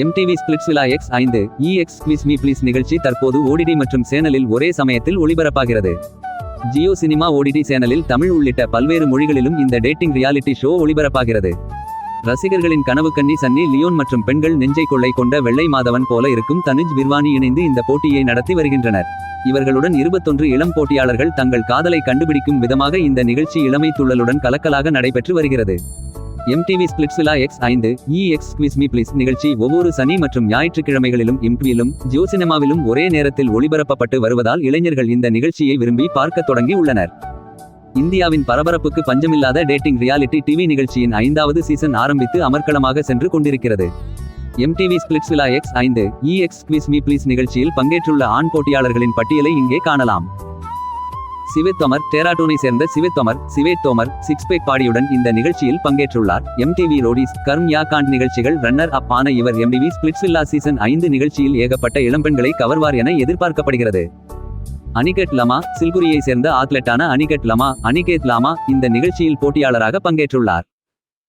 MTV Splitsvilla X ஐந்து ex quiz me please நிகழ்ச்சி தற்போது ஓடிடி மற்றும் சேனலில் ஒரே சமயத்தில் ஒளிபரப்பாகிறது. ஜியோ சினிமா ஓடிடி சேனலில் தமிழ் உள்ளிட்ட பல்வேறு மொழிகளிலும் இந்த டேட்டிங் ரியாலிட்டி ஷோ ஒளிபரப்பாகிறது. ரசிகர்களின் கனவு சன்னி லியோன் மற்றும் பெண்கள் நெஞ்சை கொள்ளை கொண்ட வெள்ளை மாதவன் போல இருக்கும் தனுஜ் விர்வானி இணைந்து இந்த போட்டியை நடத்தி வருகின்றனர். இவர்களுடன் இருபத்தொன்று இளம் போட்டியாளர்கள் தங்கள் காதலை கண்டுபிடிக்கும் விதமாக இந்த நிகழ்ச்சி இளமை துள்ளலுடன் கலக்கலாக நடைபெற்று வருகிறது. எம்டிவி ஸ்பிளிட்ஸ்விலா எக்ஸ் ஐந்து E X quiz me please நிகழ்ச்சி ஒவ்வொரு சனி மற்றும் ஞாயிற்றுக்கிழமைகளிலும் இம்ட்வியிலும் ஜியோ சினிமாவிலும் ஒரே நேரத்தில் ஒளிபரப்பப்பட்டு வருவதால் இளைஞர்கள் இந்த நிகழ்ச்சியை விரும்பி பார்க்கத் தொடங்கி உள்ளனர். இந்தியாவின் பரபரப்புக்கு பஞ்சமில்லாத டேட்டிங் ரியாலிட்டி டிவி நிகழ்ச்சியின் ஐந்தாவது சீசன் ஆரம்பித்து அமர்க்களமாக சென்று கொண்டிருக்கிறது. எம்டிவி ஸ்பிளிட்ஸ்விலா எக்ஸ் ஐந்து E X quiz me please நிகழ்ச்சியில் பங்கேற்றுள்ள ஆண் போட்டியாளர்களின் பட்டியலை இங்கே காணலாம். சிவேத் தோமர் சேர்ந்த சிவேத் சிவேத்தோமர் சிவேத் சிக்ஸ் பாடியுடன் இந்த நிகழ்ச்சியில் பங்கேற்றுள்ளார். எம்டிவி ரோடிஸ் கர்ம் யா காண்ட் நிகழ்ச்சிகள் ரன்னர் அப் ஆன இவர் எம்டிவி ஸ்பிளிட்ஸ்வில்லா சீசன் ஐந்து நிகழ்ச்சியில் ஏகப்பட்ட இளம்பெண்களை கவர்வார் என எதிர்பார்க்கப்படுகிறது. அனிகட் லமா சில்குரியை சேர்ந்த ஆத்லெட்டான அனிகட் லமா அனிகேத் லாமா இந்த நிகழ்ச்சியில் போட்டியாளராக பங்கேற்றுள்ளார்.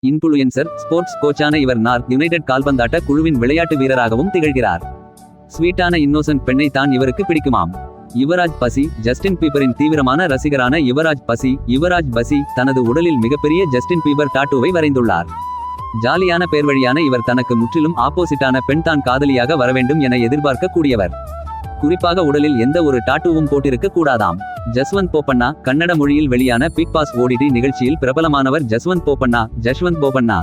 இன்ஃபுளுயன்சர் ஸ்போர்ட்ஸ் கோச்சான இவர் நார்த் யுனைடெட் கால்பந்தாட்ட குழுவின் விளையாட்டு வீரராகவும் திகழ்கிறார். ஸ்வீட்டான இன்னோசன்ட் பெண்ணை தான் இவருக்கு பிடிக்குமாம். யுவராஜ் பசி ஜஸ்டின் பீபரின் தீவிரமான ரசிகரான யுவராஜ் பசி யுவராஜ் பசி தனது உடலில் மிகப்பெரிய ஜஸ்டின் பீபர் டாட்டூவை வரைந்துள்ளார். ஜாலியான பேர்வழியான இவர் தனக்கு முற்றிலும் ஆப்போசிட்டான பெண் தான் காதலியாக வரவேண்டும் என எதிர்பார்க்க கூடியவர் குறிப்பாக உடலில் எந்த ஒரு டாட்டூவும் போட்டிருக்க கூடாதாம். ஜஸ்வந்த் போப்பண்ணா கன்னட மொழியில் வெளியான பிக் பாஸ் ஓடிடி நிகழ்ச்சியில் பிரபலமானவர் Jaswanth Bopanna Jaswanth Bopanna.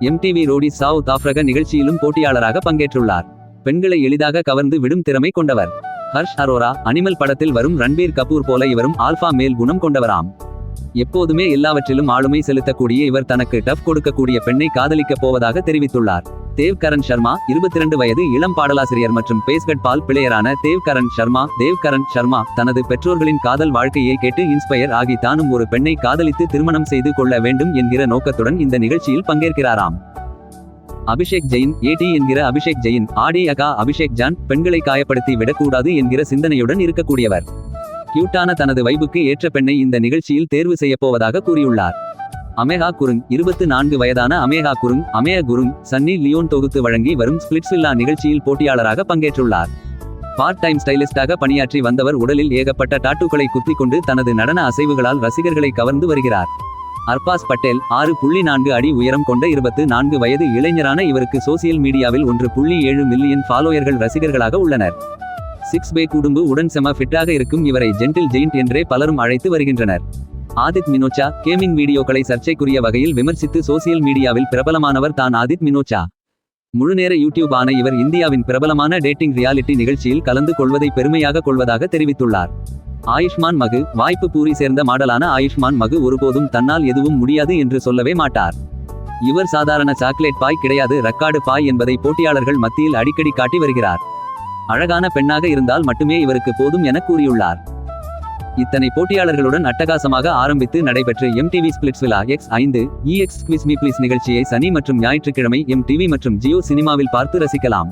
MTV Roadie South ஆப்பிரிக்க நிகழ்ச்சியிலும் போட்டியாளராக பங்கேற்றுள்ளார். பெண்களை எளிதாக கவர்ந்து விடும் திறமை கொண்டவர். ஹர்ஷ் அரோரா அனிமல் படத்தில் வரும் ரன்பீர் கபூர் போல இவரும் ஆல்பா மேல் குணம் கொண்டவராம். எப்போதுமே எல்லாவற்றிலும் ஆளுமை செலுத்தக்கூடிய இவர் தனக்கு டஃப் கொடுக்கக்கூடிய பெண்ணை காதலிக்கப் போவதாக தெரிவித்துள்ளார். தேவ் கரண் சர்மா இருபத்தி இரண்டு வயது இளம் பாடலாசிரியர் மற்றும் பேஸ்கட் பால் பிளேயரான தேவ் கரண் சர்மா தேவ் கரண் சர்மா தனது பெற்றோர்களின் காதல் வாழ்க்கையை கேட்டு இன்ஸ்பயர் ஆகி தானும் ஒரு பெண்ணை காதலித்து திருமணம் செய்து கொள்ள வேண்டும் என்கிற நோக்கத்துடன் இந்த நிகழ்ச்சியில் பங்கேற்கிறாராம். அபிஷேக் ஜெயின் ஏடி என்கிற அபிஷேக் ஜெயின் ஆடி அகா அபிஷேக் ஜான் பெண்களை காயப்படுத்தி விடக்கூடாது என்கிற சிந்தனையுடன் இருக்கக்கூடியவர். கியூட்டான தனது வைபுக்கு ஏற்ற பெண்ணை இந்த நிகழ்ச்சியில் தேர்வு செய்யப்போவதாக கூறியுள்ளார். அமேகா குருங் இருபத்து நான்கு வயதான அமேகா குருங் அமேய குருங் சன்னி லியோன் தொகுத்து வழங்கி வரும் ஸ்பிளிட்ஸ்வில்லா நிகழ்ச்சியில் போட்டியாளராக பங்கேற்றுள்ளார். பார்ட் டைம் ஸ்டைலிஸ்டாக பணியாற்றி வந்தவர் உடலில் ஏகப்பட்ட டாட்டூக்களை குத்திக் கொண்டு தனது நடன அசைவுகளால் ரசிகர்களை கவர்ந்து வருகிறார். அர்பாஸ் பட்டேல் ஆறு புள்ளி நான்கு அடி உயரம் கொண்ட இருபத்து நான்கு வயது இளைஞரான இவருக்கு சோசியல் மீடியாவில் ஒன்று புள்ளி ஏழு மில்லியன் ஃபாலோயர்கள் ரசிகர்களாக உள்ளனர். சிக்ஸ் பே குடும்பு உடன் செம ஃபிட்டாக இருக்கும் இவரை ஜென்டில் ஜெயிண்ட் என்றே பலரும் அழைத்து வருகின்றனர். ஆதித் மினோச்சா கேமிங் வீடியோக்களை சர்ச்சைக்குரிய வகையில் விமர்சித்து சோசியல் மீடியாவில் பிரபலமானவர் தான் ஆதித் மினோச்சா. முழுநேர யூடியூப் ஆன இவர் இந்தியாவின் பிரபலமான டேட்டிங் ரியாலிட்டி நிகழ்ச்சியில் கலந்து கொள்வதை பெருமையாக கொள்வதாக தெரிவித்துள்ளார். ஆயுஷ்மான் மகு வாய்ப்பு பூரி சேர்ந்த மாடலான ஆயுஷ்மான் மகு ஒருபோதும் தன்னால் எதுவும் முடியாது என்று சொல்லவே மாட்டார். இவர் சாதாரண சாக்லேட் பாய் கிடையாது ரக்காடு பாய் என்பதை போட்டியாளர்கள் மத்தியில் அடிக்கடி காட்டி வருகிறார். அழகான பெண்ணாக இருந்தால் மட்டுமே இவருக்கு போதும் என கூறியுள்ளார். இத்தனை போட்டியாளர்களுடன் அட்டகாசமாக ஆரம்பித்து நடைபெற்ற எம்டிவி ஸ்பிளிட்ஸ்விலா எக்ஸ் ஐந்து இஎக்ஸ் குவிஸ் மீ பிளீஸ் நிகழ்ச்சியை சனி மற்றும் ஞாயிற்றுக்கிழமை எம் டிவி மற்றும் ஜியோ சினிமாவில் பார்த்து ரசிக்கலாம்.